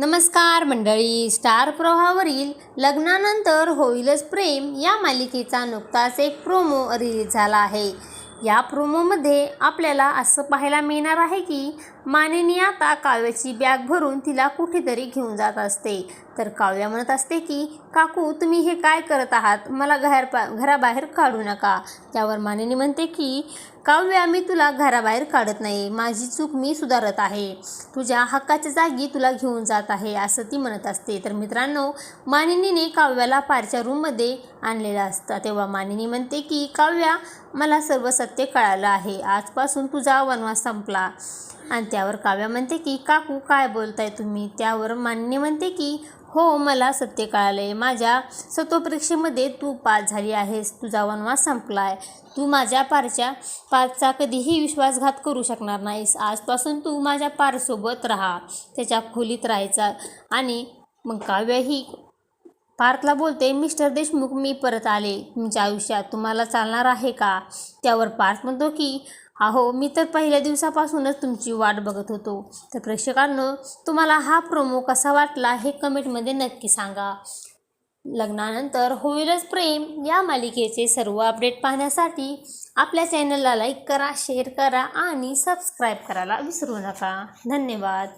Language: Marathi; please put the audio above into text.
नमस्कार मंडळी स्टार प्रवाहावरील लग्नानंतर होईलच प्रेम या मालिकेचा नुकताच एक प्रोमो रिलीज झाला आहे. या प्रोमोमध्ये आपल्याला असं पाहायला मिळणार आहे की मानिनी आता काव्याची बॅग भरून तिला कुठेतरी घेऊन जात असते. तर काव्या म्हणत असते की काकू तुम्ही हे काय करत आहात? मला घर पा घराबाहेर काढू नका. त्यावर मानिनी म्हणते की काव्या मी तुला घराबाहेर काढत नाही. माझी चूक मी सुधारत आहे. तुझ्या हक्काच्या जागी तुला घेऊन जात आहे असं ती म्हणत असते. तर मित्रांनो मानिनीने काव्याला पारच्या रूममध्ये आणलेलं असतं. तेव्हा मानिनी म्हणते की काव्या मला सर्व सत्य कळालं आहे. आजपासून तुझा वनवास संपला. आणि त्यावर काव्या म्हणते की काकू काय बोलताय तुम्ही? त्यावर मान्य म्हणते की हो मला सत्य कळाले माझ्या सत्वपरीक्षेमध्ये तू पास झाली आहेस. तुझा वनवास संपला आहे तू माझ्या पारच्या पारचा कधीही विश्वासघात करू शकणार नाहीस. आजपासून तू माझ्या पारसोबत राहा. त्याच्या खोलीत राहायचा आणि मग काव्य ही पार्थला बोलते मिस्टर देशमुख मी परत आले. तुमच्या आयुष्यात तुम्हाला चालणार आहे का? त्यावर पार्थ म्हणतो की अहो मी तर पहिल्या दिवसापासूनच तुमची वाट बघत होतो. तर प्रेक्षकांनो तुम्हाला हा प्रोमो कसा वाटला हे कमेंटमध्ये नक्की सांगा. लग्नानंतर होईलच प्रेम. या मालिकेचे सर्व अपडेट पाहण्यासाठी आपल्या चॅनलला लाईक करा शेअर करा आणि सबस्क्राईब करायला विसरू नका. धन्यवाद.